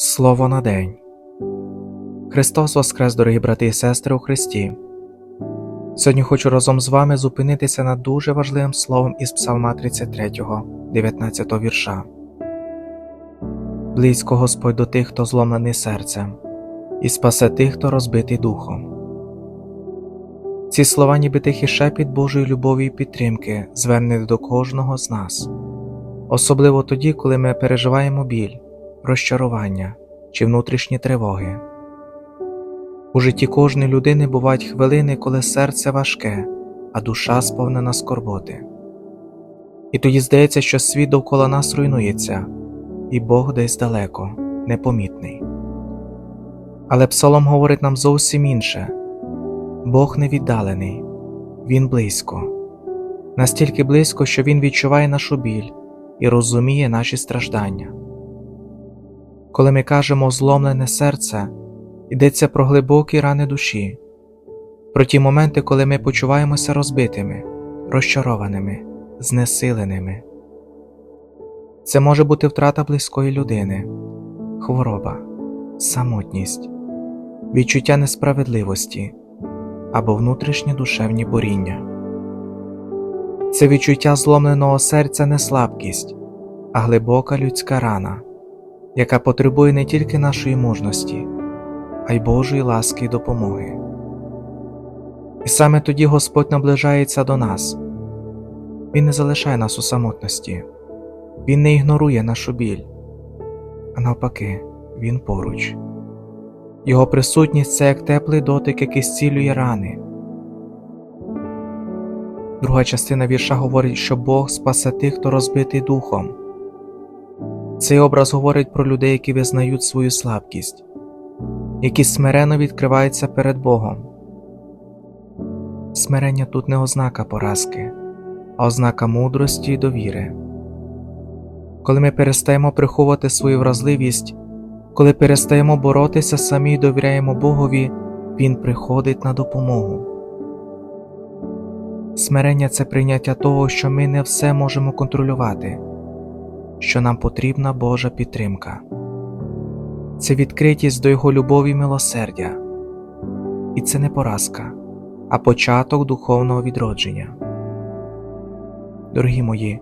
Слово на день. Христос Воскрес, дорогі брати і сестри у Христі. Сьогодні хочу разом з вами зупинитися над дуже важливим словом із Псалма 33, 19 вірша. Близько Господь до тих, хто зломлений серцем, і спасе тих, хто розбитий духом. Ці слова, ніби тихий шепіт Божої любові і підтримки, звернені до кожного з нас, особливо тоді, коли ми переживаємо біль розчарування чи внутрішні тривоги. У житті кожної людини бувають хвилини, коли серце важке, а душа сповнена скорботи. І тоді здається, що світ довкола нас руйнується, і Бог десь далеко, непомітний. Але Псалом говорить нам зовсім інше Бог не віддалений, Він близько, настільки близько, що Він відчуває нашу біль і розуміє наші страждання. Коли ми кажемо зломлене серце, йдеться про глибокі рани душі, про ті моменти, коли ми почуваємося розбитими, розчарованими, знесиленими. Це може бути втрата близької людини, хвороба, самотність, відчуття несправедливості або внутрішні душевні боріння. Це відчуття зломленого серця не слабкість, а глибока людська рана яка потребує не тільки нашої мужності, а й Божої ласки й допомоги. І саме тоді Господь наближається до нас, Він не залишає нас у самотності, Він не ігнорує нашу біль, а навпаки, Він поруч. Його присутність це як теплий дотик, який зцілює рани. Друга частина вірша говорить, що Бог спасе тих, хто розбитий духом. Цей образ говорить про людей, які визнають свою слабкість, які смирено відкриваються перед Богом. Смирення тут не ознака поразки, а ознака мудрості і довіри. Коли ми перестаємо приховувати свою вразливість, коли перестаємо боротися самі і довіряємо Богові, Він приходить на допомогу. Смирення це прийняття того, що ми не все можемо контролювати що нам потрібна Божа підтримка, це відкритість до Його любові і милосердя, і це не поразка, а початок духовного відродження. Дорогі мої,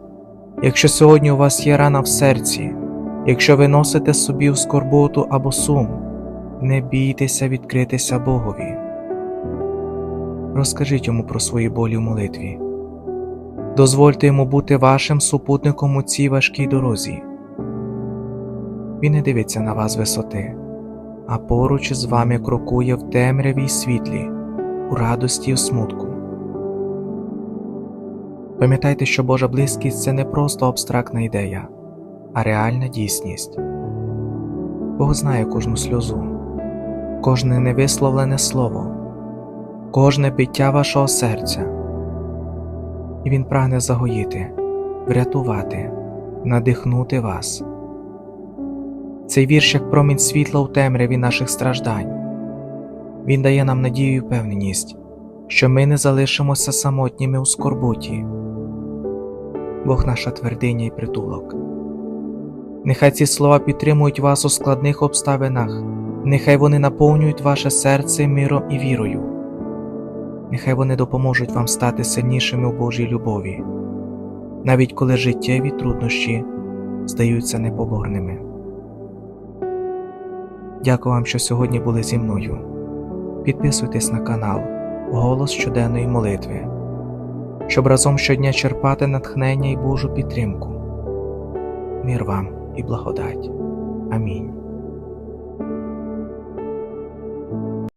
якщо сьогодні у вас є рана в серці, якщо ви носите собі в скорботу або сум, не бійтеся відкритися Богові. Розкажіть йому про свої болі в молитві. Дозвольте йому бути вашим супутником у цій важкій дорозі. Він не дивиться на вас висоти, а поруч з вами крокує в темряві й світлі, у радості й смутку. Пам'ятайте, що Божа близькість це не просто абстрактна ідея, а реальна дійсність. Бог знає кожну сльозу, кожне невисловлене слово, кожне биття вашого серця і Він прагне загоїти, врятувати, надихнути вас. Цей вірш як промінь світла у темряві наших страждань. Він дає нам надію і впевненість, що ми не залишимося самотніми у скорботі. Бог наша твердиня і притулок. Нехай ці слова підтримують вас у складних обставинах, нехай вони наповнюють ваше серце миром і вірою нехай вони допоможуть вам стати сильнішими у Божій любові, навіть коли життєві труднощі здаються непоборними. Дякую вам, що сьогодні були зі мною. Підписуйтесь на канал Голос щоденної молитви, щоб разом щодня черпати натхнення і Божу підтримку. Мір вам і благодать. Амінь.